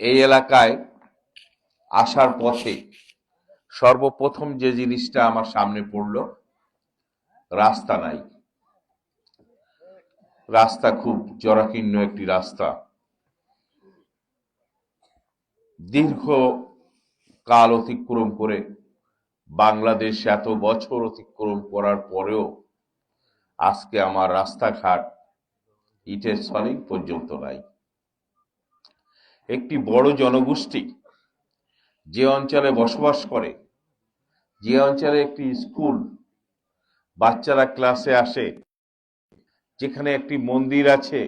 এই এলাকায় আসার পথে সর্বপ্রথম যে জিনিসটা আমার সামনে পড়ল, রাস্তা নাই। রাস্তা খুব জরাকীর্ণ একটি রাস্তা। দীর্ঘ কাল অতিক্রম করে বাংলাদেশ এত বছর অতিক্রম করার পরেও আজকে আমার রাস্তাঘাট ইটের সলিং পর্যন্ত নাই। একটি বড় জনগোষ্ঠী যে অঞ্চলে বসবাস করে, যে অঞ্চলে একটি স্কুল, বাচ্চারা ক্লাসে আসে, যেখানে একটি মন্দির আছে,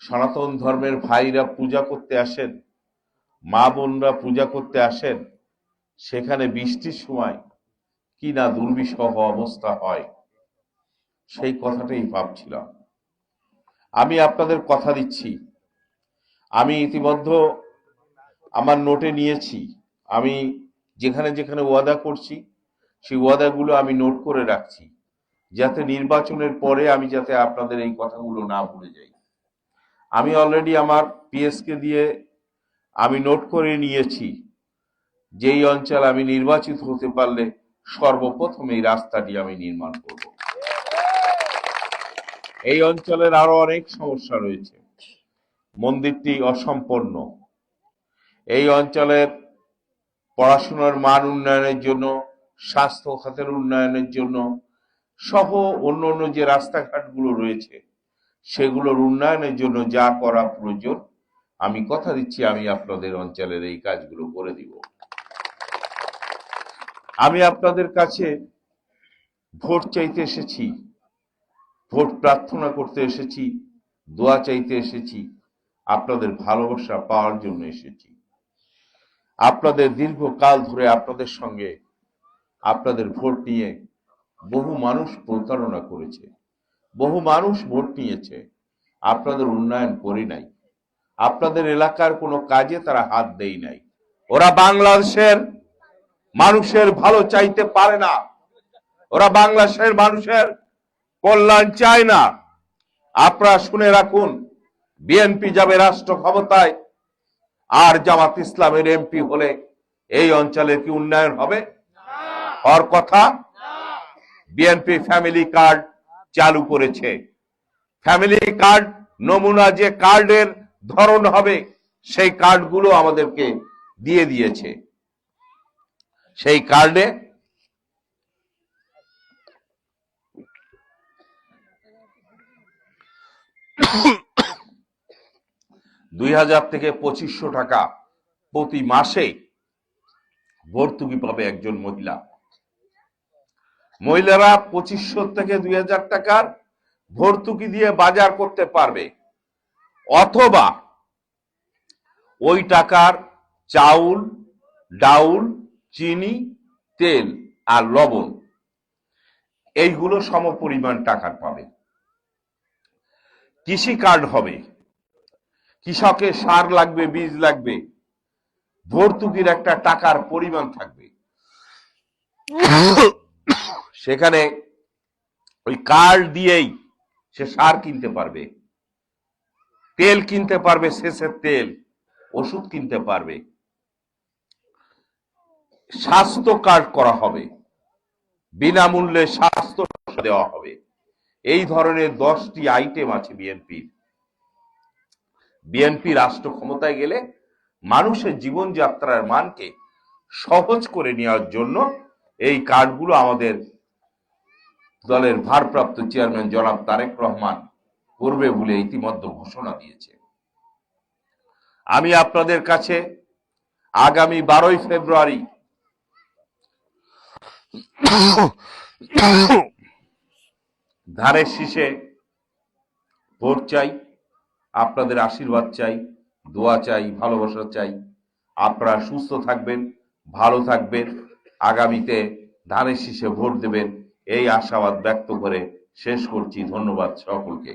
সনাতন ধর্মের ভাইরা পূজা করতে আসেন, মা বোনরা পূজা করতে আসেন, সেখানে বৃষ্টির সময় কি না দুর্বিষহ অবস্থা হয়, সেই কথাটাই ভাবছিলাম। আমি আপনাদের কথা দিচ্ছি। আমি ইতিমধ্য আমার নোটে নিয়েছি। আমি যেখানে যেখানে ওয়াদা করছি, সেই ওয়াদাগুলো আমি নোট করে রাখছি, যাতে নির্বাচনের পরে আমি যাতে আপনাদের এই কথাগুলো না ভুলে যাই। আমি অলরেডি আমার পিএসকে দিয়ে আমি নোট করে নিয়েছি, যেই অঞ্চল আমি নির্বাচিত হতে পারলে সর্বপ্রথম এই রাস্তাটি আমি নির্মাণ করব। এই অঞ্চলের আরও অনেক সমস্যা রয়েছে। মন্দিরটি অসম্পন্ন এই অঞ্চলের পড়াশোনার মান উন্নয়নের জন্য, স্বাস্থ্য খাতের উন্নয়নের জন্য সহ অন্য অন্য যে রাস্তাঘাটগুলো রয়েছে, সেগুলোর উন্নয়নের জন্য যা করা প্রয়োজন, আমি কথা দিচ্ছি, আমি আপনাদের অঞ্চলের এই কাজগুলো করে দিব। আমি আপনাদের কাছে ভোট চাইতে এসেছি, ভোট প্রার্থনা করতে এসেছি, দোয়া চাইতে এসেছি আপনাদের ভালোবাসা পাওয়ার জন্য এসেছি। আপনাদের দীর্ঘকাল ধরে আপনাদের সঙ্গে আপনাদের ভোট নিয়ে বহু মানুষ প্রতারণা করেছে, বহু মানুষ ভোট নিয়েছে। আপনাদের উন্নয়ন করি নাই। আপনাদের এলাকার কোনো কাজে তারা হাত দেই নাই। ওরা বাংলাদেশের মানুষের ভালো চাইতে পারে না। ওরা বাংলাদেশের মানুষের কল্যাণ চায় না। আপনারা শুনে রাখুন বিএনপি যাবে রাষ্ট্র ক্ষমতায়, আর জামাত ইসলামের এমপি হলে এই অঞ্চলের কি উন্নয়ন হবে? হওয়ার কথা বিএনপি ফ্যামিলি কার্ড চালু করেছে। ফ্যামিলি কার্ড নমুনা যে কার্ডের ধরন হবে, সেই কার্ডগুলো আমাদেরকে দিয়ে দিয়েছে। সেই কার্ডে দুই হাজার থেকে পঁচিশশো টাকা প্রতি মাসে ভর্তুকি পাবে একজন মহিলা। মহিলারা পঁচিশশো থেকে দুই হাজার টাকার ভর্তুকি দিয়ে বাজার করতে পারবে। অথবা ওই টাকার চাউল, ডাউল, চিনি, তেল আর লবণ, এইগুলো সমপরিমাণ টাকার পাবে। কৃষি কার্ড হবে। কৃষকের সার লাগবে, বীজ লাগবে, ভর্তুকির একটা টাকার পরিমাণ থাকবে। সেখানে ওই কার্ড দিয়েই সে সার কিনতে পারবে। তেল কিনতে পারবে শেষের তেল, ওষুধ কিনতে পারবে। স্বাস্থ্য কার্ড করা হবে। বিনামূল্যে স্বাস্থ্য দেওয়া হবে। এই ধরনের দশটি আইটেম আছে বিএনপির বিএনপি রাষ্ট্র ক্ষমতায় গেলে মানুষের জীবনযাত্রার মানকে সহজ করে নেওয়ার জন্য এই কার্ডগুলো আমাদের দলের ভারপ্রাপ্ত চেয়ারম্যান জনাব তারেক রহমান করবে বলে ইতিমধ্যে ঘোষণা দিয়েছে। আমি আপনাদের কাছে আগামী বারোই ফেব্রুয়ারি ধারের শীষে ভোট চাই। আপনাদের আশীর্বাদ চাই, দোয়া চাই, ভালোবাসা চাই। আপনারা সুস্থ থাকবেন, ভালো থাকবেন, আগামীতে ধানের শীষে ভোট দেবেন। এই আশাবাদ ব্যক্ত করে শেষ করছি। ধন্যবাদ সকলকে।